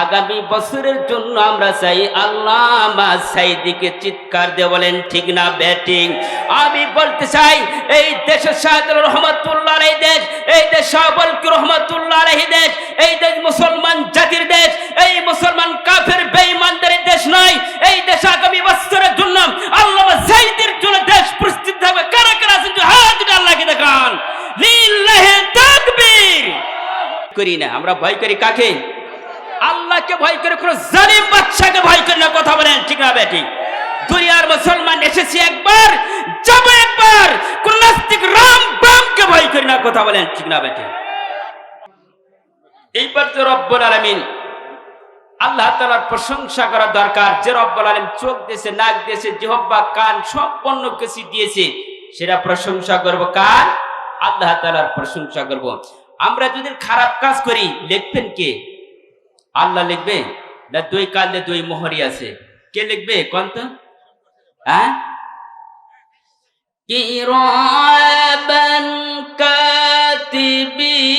আগামী বছরের জন্য আমরা চাই আল্লাহ আমার সাইদিকে চিৎকার দিয়ে বলেন, ঠিক না, ব্যাটিং। আমি বলতে চাই, এই দেশের শাহজাল রহমতুল্লাহ এই দেশ এই দেশ শাহবলকি রহমতুল্লাহ এই দেশ এই দেশ মুসলমান জাতির দেশ, এই মুসলমান কাফের বেঈমানদের দেশ নয়। এই দেশ আগামী বছরের জন্য আল্লাহ সাইদের জন্য দেশ প্রস্তুত থাকবে। কারা কারা আছেন? হাত আল্লাহকে দেখান। লিল্লাহি তাকবীর। করি না, আমরা ভয় করি কাকে? আল্লাহকে ভয় করে কোন জালিম বাচ্চাকে ভয় করে না, কথা বলেন, ঠিক না, বেটি? দুনিয়ার মুসলমান এসেছি একবার, যাব একবার, কোন নাস্তিক রাম বামকে ভয় করে না, কথা বলেন, ঠিক না, বেটি? এইবার তো রব্বুল আলামিন আল্লাহ তালার প্রশংসা করা দরকার, যে রব্বুল আলম চোখ দিয়েছে, নাক দিয়েছে জিহব্বা কান সম্পন্ন কিছু দিয়েছে, সেটা প্রশংসা করব কার? আল্লাহ তালার প্রশংসা করব। আমরা যদি খারাপ কাজ করি লিখবেন কে? আল্লাহ লিখবে না দুই কালে দুই মোহরি আছে কে লিখবে কোন তো হ্যাঁ কিরামান কাতিবিন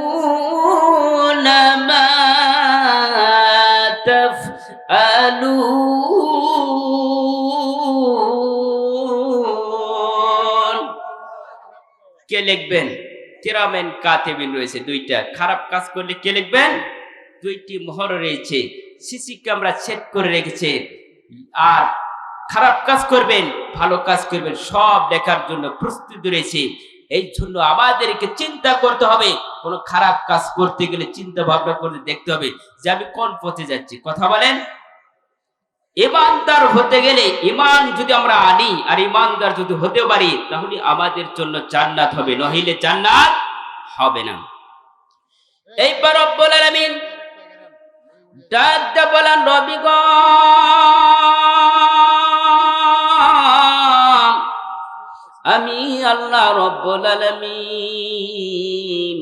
يعلمون ما تفعلون কে লিখবেন? কিরামেন কাতেবিন রয়েছে দুইটা। খারাপ কাজ করলে কে লিখবেন? দুইটি মোহর রয়েছে। সিসি ক্যামেরা সেট করে রেখেছে। আর খারাপ কাজ করবেন, ভালো কাজ করবেন, সব দেখার জন্য প্রস্তুতি রয়েছে। এই জন্য আমাদেরকে চিন্তা করতে হবে। কোনো খারাপ কাজ করতে গেলে চিন্তা ভাবনা করতে দেখতে হবে যে আমি কোন পথে যাচ্ছি। কথা বলেন? ইমানদার হতে গেলে ইমান যদি আমরা আনি, আর ইমানদার যদি হতে পারি, তাহলে আমাদের জন্য জান্নাত হবে, নহিলে জান্নাত হবে না। এইবার রব্বুল আলামিন ডাক দিয়ে বলেন, রবি আমি আল্লাহ রব্বুল আলামিন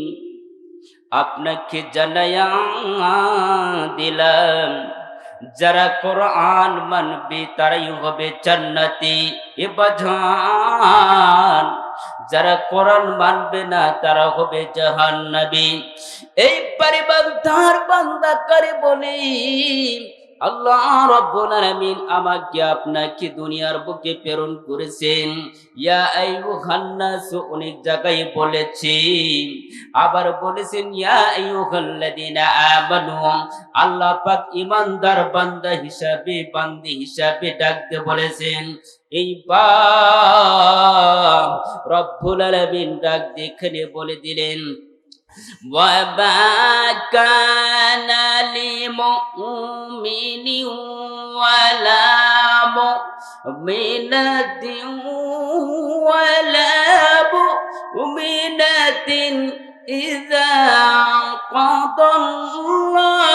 আপনাকে জানায়া দিলাম যারা কোরআন মানবে তারাই হবে জান্নাতি। এ বাজান, যারা কোরআন মানবে না তারা হবে জাহান্নাবী এই পরিবার ধার বান্দা করে বলি? আল্লাহ আমাকে আপনাকে দুনিয়ার বুকে প্রেরণ করেছেন। ইয়া অনেক জায়গায় আবার বলেছেন, ইয়া আল্লাহ পাক ইমানদার বান্দা হিসাবে, বান্দি হিসাবে ডাকতে বলেছেন। এই পাপ রব্বুল ডাক দেখে বলে দিলেন বাবা বাকানা مؤمنة ولا مؤمنة إذا قضى الله.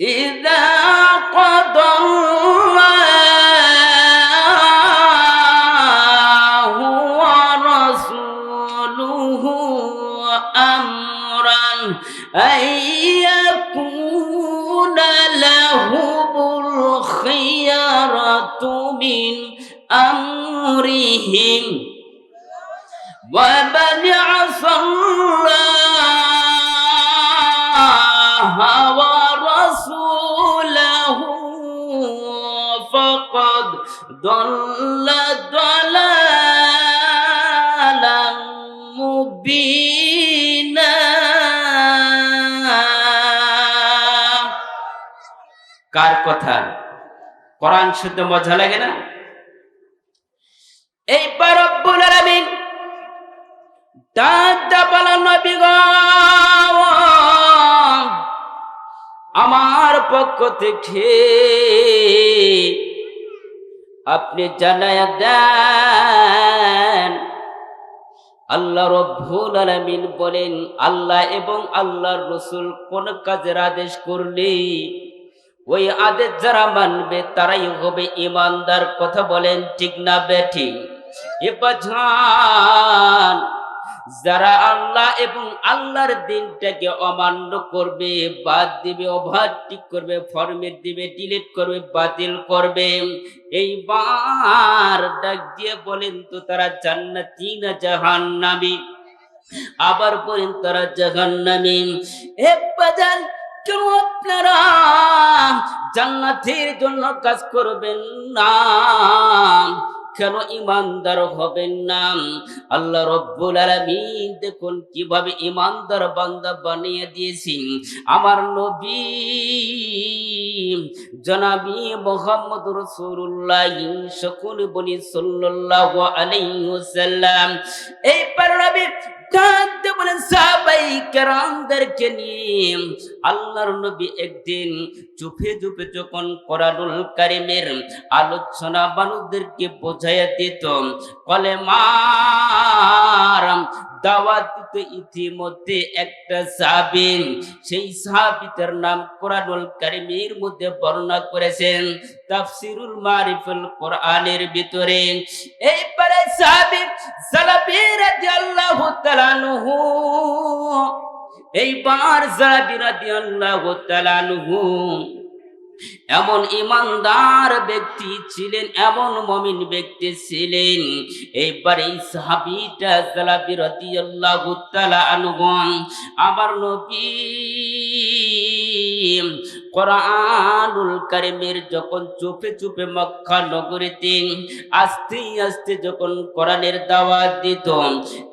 إذا قضى الله أمرهم ومن عصى الله ورسوله فقد ضل ضلالا مبينا কার কথা কোরআন শুদ্ধ মজা লাগে না এইবার রব্বুল আলামিন দাদা বলা নবী আমার পক্ষ থেকে আপনি জানায়া দেন, আল্লাহ রব্বুল আলামিন বলেন, আল্লাহ এবং আল্লাহর রসুল কোন কাজের আদেশ করলে ওই আদেশ যারা মানবে তারাই হবে ইমানদার। কথা বলেন ঠিক না বেঠিক এবার যারা আল্লাহ এবং আল্লাহর দিনটাকে অমান্য করবে, বাদ দিবে ওভারটিক করবে ফরমেট দিবে, ডিলিট করবে, বাতিল করবে, এইবার ডাক দিয়ে বলেন তো তারা জান্নাতি না জাহান্নামী? আবার বলেন তারা জাহান্নামী। হে বাজান, কেন আপনারা জান্নাতের জন্য কাজ করবেন না? কেন ইমানদার হবেন না? আল্লাহ রব্বুল আলামিন দেখুন কীভাবে ইমানদার বান্দা বানিয়ে দিয়েছি আমার নবী জনাবি মোহাম্মদ রসুল্লাহ সকল বনি সাল্লাল্লাহু আলাইহি ওয়াসাল্লাম। এই পার কেরামদেরকে নিয়ে একদিন যখন কারিমের আলোচনা মানুষদেরকে বোঝাইয়া দিত কলে মার দাওয়াত দিত ইতিমধ্যে একটা সাহাবী সেই সাহাবিতার নাম কোরআনুল কারিমের মধ্যে বর্ণনা করেছেন, তাফসিরুল মারিফুল কোরআনের ভিতরে। এই পারে সাহাবী সালাবি রাদিয়াল্লাহু তাআলা আনহু, এইবার সালাবি রাদিয়াল্লাহু তাআলা আনহু এমন ইমানদার ব্যক্তি ছিলেন এমন মমিন ব্যক্তি ছিলেন। এইবারে এই সাহাবিটা সালাবি রাদিয়াল্লাহু নবী কোরআনুল কারিমের যখন চুপে চুপে মক্কা নগরীতে আস্তে আস্তে যখন কোরআনের দাওয়াত দিত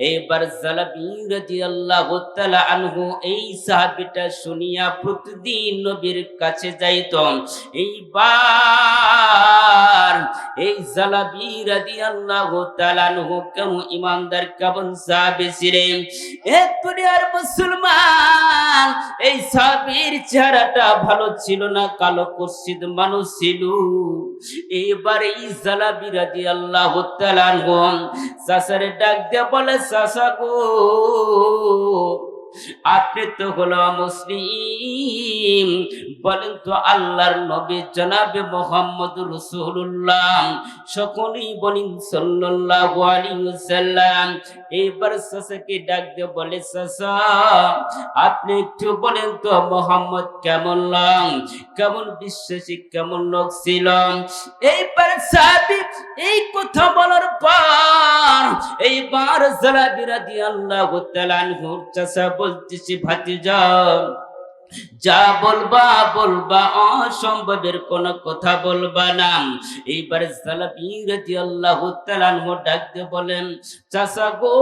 এইবার সালাবি রাদিয়াল্লাহু তাআলা আনহু এই সাহাবীটা শুনিয়া প্রতিদিন নবীর কাছে যাইত। এইবার এই জালাবি রাদিয়াল্লাহু তাআলা আনহু কেন ইমানদার কেমন সাহাবী ছিলেন? এ দুনিয়ার মুসলমান এই সাবির চেহারাটা ভালো ছিল না, কালো কসিদ মানুষ ছিল। এবারে এই জালাবি আনহু সাসারে ডাক দিয়ে বলে সাসা গো আপনি তো হলো মুসলিম। বলেন তো আল্লাহর নবী জনাবে মোহাম্মদ রসুল্লাহ সকলেই বলেন এইবার ডাক দিয়ে বলে আপনি একটু বলেন তো মোহাম্মদ কেমন কেমন বিশ্বাসী, কেমন লোক ছিল? এইবার এই কথা বলার পর, এইবার জালাবি রাদিয়াল্লাহু তাআলা চাচা বলতেছি ভাতিজা যা বলবা বলবা, অসম্ভবের কোন কথা বলবা না। এইবার সালাবি তাআলা আনহু বলেন গো,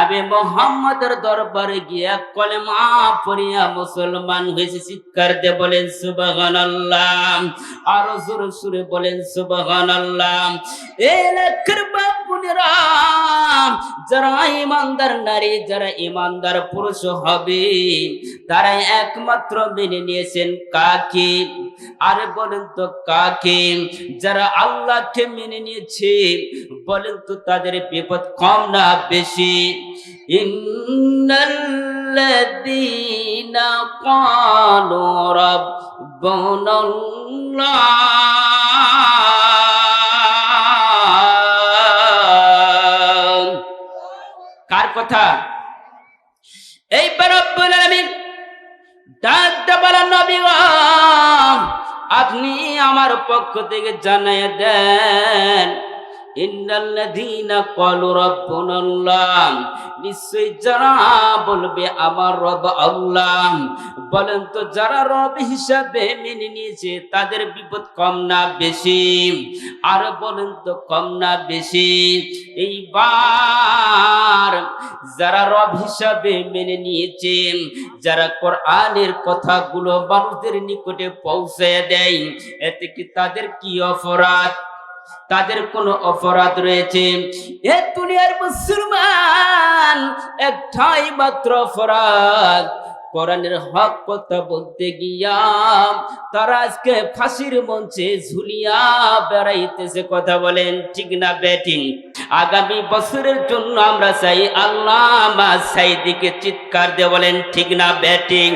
আমি মোহাম্মদের দরবারে পড়িয়া মুসলমান হয়েছে। দিয়ে বলেন, সুবহানাল্লাহ। আরও জোরে সুরে বলেন, সুবহানাল্লাহ। এ বাপুনেরা যারা ইমানদার নারী, যারা ইমানদার পুরুষ হবে তারা একমাত্র মেনে নিয়েছেন কাকে? আরে বলেন তো কাকে? যারা আল্লাহকে মেনে নিয়েছে, বলেন তো তাদের বিপদ কম না বেশি? ইন্নাল্লাযীনা কার কথা? এই আলামিন ডাকতে বলেন আপনি আমার পক্ষ থেকে জানাই দেন নিশ্চয় যারা বলবে আমার রব আল্লাহ বলেন তো যারা রব হিসাবে মেনে নিয়েছে তাদের বিপদ কম না বেশি, আর বলেন তো কম না বেশি। এইবার যারা রব হিসাবে মেনে নিয়েছে, যারা কোরআনের কথাগুলো মানুষদের নিকটে পৌঁছে দেয়, এতে কি তাদের কি অপরাধ? তাদের কোন অপরাধ রয়েছে। এ দুনিয়ার মুসলমান একটাই মাত্র অপরাধ। কোরআনের হক কথা বলতে গিয়া তারা আজকে ফাঁসির মঞ্চে ঝুলিয়া বেড়াইতেছে, কথা বলেন ঠিক না ব্যাটিং আগামী বছরের জন্য আমরা চাই আল্লাহ আমার সাইদিকে চিৎকার দিয়ে বলেন, ঠিক না, ব্যাটিং।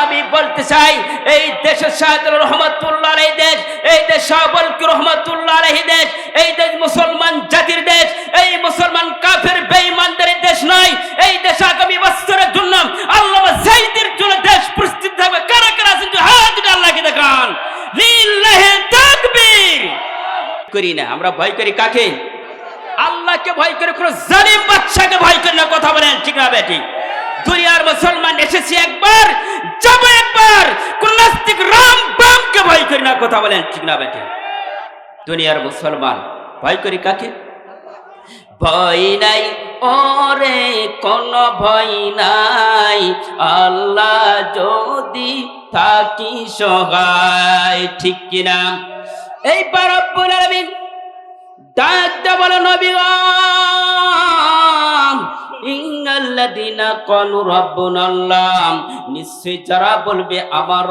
আমি বলতে চাই, এই দেশের শাহদুল রহমতুল্লাহ এই দেশ এই দেশ শাহবলকি রহমতুল্লাহ এই দেশ এই দেশ মুসলমান জাতির দেশ, এই মুসলমান কাফের বেঈমানদের দেশ নয়। এই দেশ আগামী বছরের জন্য আল্লাহ সাইদির জন্য দেশ প্রস্তুত থাকবে। কারা কারা আছেন হাত আল্লাহকে দেখান। তাকবীর। করি না, আমরা ভয় করি কাকে? আল্লাহকে ভয় করে কোনো জালিম বাচ্চাকে ভয় করি না কথা বলেন, ঠিক না বেটি? দুনিয়ার মুসলমান এসেছি একবার, যাব একবার, কোন নাস্তিক রাম বামকে ভয় করি না কথা বলেন, ঠিক না বেটি? দুনিয়ার মুসলমান, ভয় করি কাকে? ভয় নাই, ওরে কোন ভয় নাই, আল্লাহ যদি থাকি সহায়, ঠিক কিনা? এই পারব্বুল আলামিন ডাকতে যারা বলবে, আমার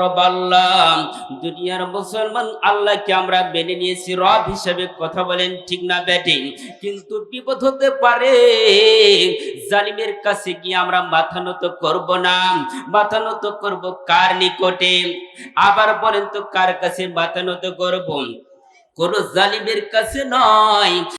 দুনিয়ার মুসলমান আল্লাহকে আমরা মেনে নিয়েছি, রব হিসেবে কথা বলেন, ঠিক না ব্যাটিং? কিন্তু বিপদ হতে পারে, জালিমের কাছে গিয়ে আমরা মাথা নত করব না। মাথা নত করব কার নিকটে? আবার বলেন তো, কার কাছে মাথা নত করব? কোন জালিমের কাছে নয়।